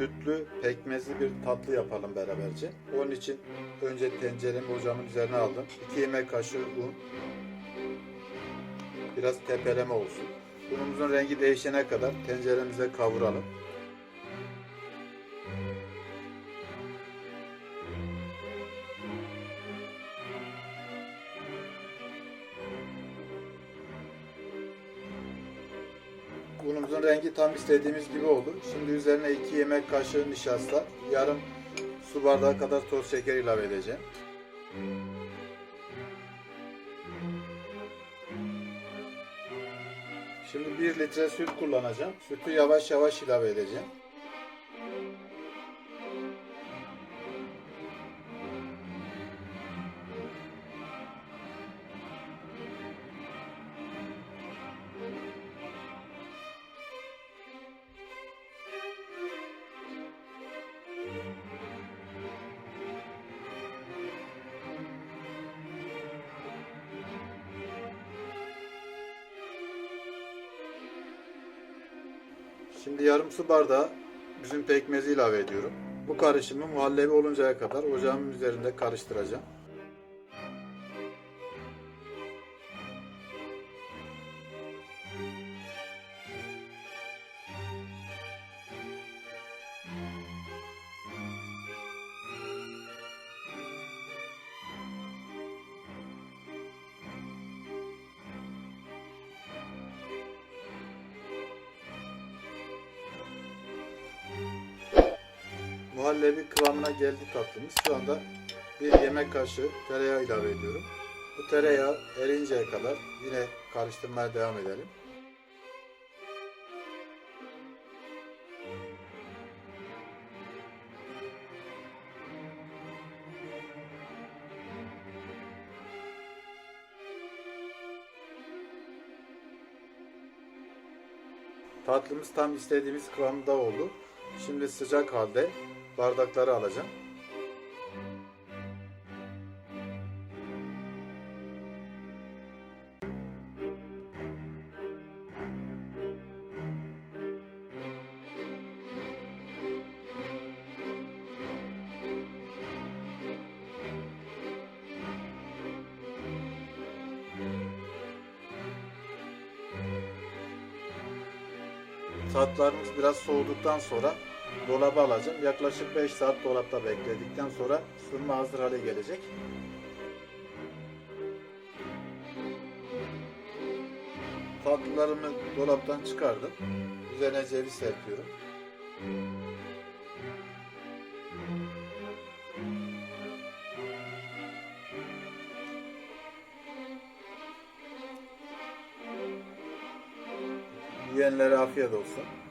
lezzetli bir tatlı yapalım beraberce. Onun için önce tenceremi ocağımın üzerine aldım. 2 yemek kaşığı un. Biraz tepeleme olsun. Unumuzun rengi değişene kadar tenceremize kavuralım. Unumuzun rengi tam istediğimiz gibi oldu. Şimdi üzerine 2 yemek kaşığı nişasta, yarım su bardağı kadar toz şeker ilave edeceğim. Şimdi 1 litre süt kullanacağım. Sütü yavaş yavaş ilave edeceğim. Şimdi yarım su bardağı üzüm pekmezi ilave ediyorum. Bu karışımı muhallebi oluncaya kadar ocağımın üzerinde karıştıracağım. Muhallebi kıvamına geldi tatlımız. Şu anda bir yemek kaşığı tereyağı ilave ediyorum. Bu tereyağı erinceye kadar yine karıştırmaya devam edelim. Tatlımız tam istediğimiz kıvamda oldu. Şimdi sıcak halde bardakları alacağım. Tatlarımız biraz soğuduktan sonra dolaba alacağım. Yaklaşık 5 saat dolapta bekledikten sonra sunuma hazır hale gelecek. Tatlılarımı dolaptan çıkardım. Üzerine ceviz serpiyorum. Yiyenlere afiyet olsun.